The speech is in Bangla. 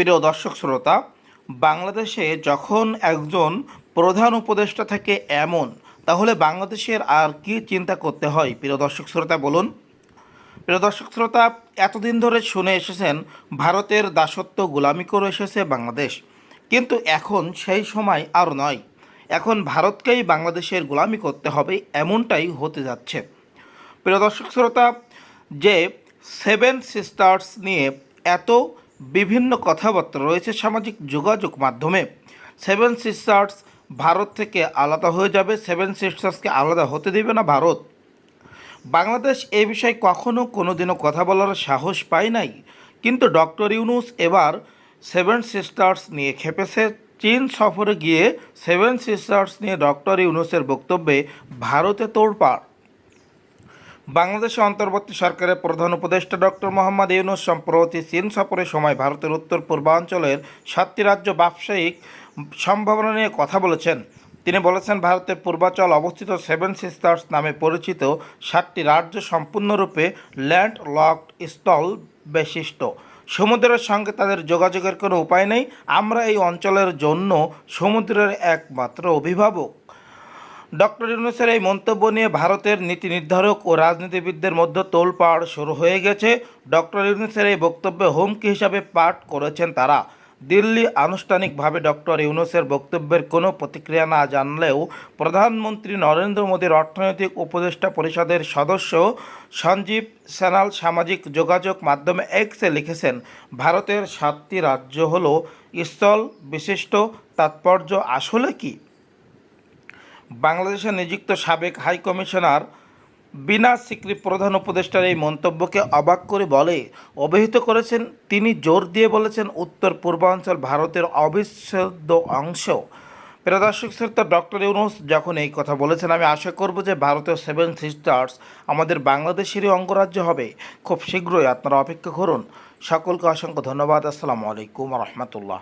প্রিয় দর্শক শ্রোতা, বাংলাদেশে যখন একজন প্রধান উপদেষ্টা থাকে এমন, তাহলে বাংলাদেশের আর কি চিন্তা করতে হয়? প্রিয় দর্শক শ্রোতা, বলুন। প্রিয় দর্শক শ্রোতা, এতদিন ধরে শুনে এসেছেন ভারতের দাসত্ব গোলামি করে এসেছে বাংলাদেশ। কিন্তু এখন সেই সময় আর নয়। এখন ভারতকেই বাংলাদেশের গোলামি করতে হবে এমনটাই হতে যাচ্ছে। প্রিয় দর্শক শ্রোতা, যে সেভেন সিস্টার্স নিয়ে এত বিভিন্ন কথাবার্তা রয়েছে সামাজিক যোগাযোগ মাধ্যমে। সেভেন সিস্টার্স ভারত থেকে আলাদা হয়ে যাবে। সেভেন সিস্টার্সকে আলাদা হতে দেবে না ভারত। বাংলাদেশ এ বিষয়ে কখনও কোনো দিনও কথা বলার সাহস পায় নাই। কিন্তু ডক্টর ইউনুস এবার সেভেন সিস্টার্স নিয়ে খেপেছে। চীন সফরে গিয়ে সেভেন সিস্টার্স নিয়ে ডক্টর ইউনুসের বক্তব্যে ভারতে তোড়পাড়। বাংলাদেশে অন্তর্বর্তী সরকারের প্রধান উপদেষ্টা ডক্টর মোহাম্মদ ইউনুস সম্প্রতি চীন সফরের সময় ভারতের উত্তর পূর্বাঞ্চলের সাতটি রাজ্য ব্যবসায়িক সম্ভাবনা নিয়ে কথা বলেছেন। তিনি বলেছেন, ভারতের পূর্বাঞ্চল অবস্থিত সেভেন সিস্টার্স নামে পরিচিত সাতটি রাজ্য সম্পূর্ণরূপে ল্যান্ড লকড স্থল বিশিষ্ট। সমুদ্রের সঙ্গে তাদের যোগাযোগের কোনো উপায় নেই। আমরা এই অঞ্চলের জন্য সমুদ্রের একমাত্র অভিভাবক। ডক্টর ইউনুসের এই মন্তব্য নিয়ে ভারতের নীতি নির্ধারক ও রাজনীতিবিদদের মধ্যে তোলপাড় শুরু হয়ে গেছে। ডক্টর ইউনুসের এই বক্তব্যে হুমকি হিসাবে পাঠ করেছেন তারা। দিল্লি আনুষ্ঠানিকভাবে ডক্টর ইউনুসের বক্তব্যের কোনো প্রতিক্রিয়া না জানলেও প্রধানমন্ত্রী নরেন্দ্র মোদীর অর্থনৈতিক উপদেষ্টা পরিষদের সদস্য সঞ্জীব সানাল সামাজিক যোগাযোগ মাধ্যমে এক্সে লিখেছেন, ভারতের সাতটি রাজ্য হল স্থল, বিশিষ্ট, তাৎপর্য আসলে কী? বাংলাদেশে নিযুক্ত সাবেক হাই কমিশনার বিনা সিকরি প্রধান উপদেষ্টার এই মন্তব্যকে অবাক করে বলে। অবহিত করেছেন, তিনি জোর দিয়ে বলেছেন, উত্তর পূর্বাঞ্চল ভারতের অবিচ্ছেদ্য অংশ। প্রিয় দর্শক, শ্রোতা, ডক্টর ইউনুস যখন এই কথা বলেছেন, আমি আশা করব যে ভারতের সেভেন সিস্টার্স আমাদের বাংলাদেশেরই অঙ্গরাজ্য হবে। খুব শীঘ্রই আপনারা অপেক্ষা করুন। সকলকে অসংখ্য ধন্যবাদ। আসসালামু আলাইকুম রহমতুল্লাহ।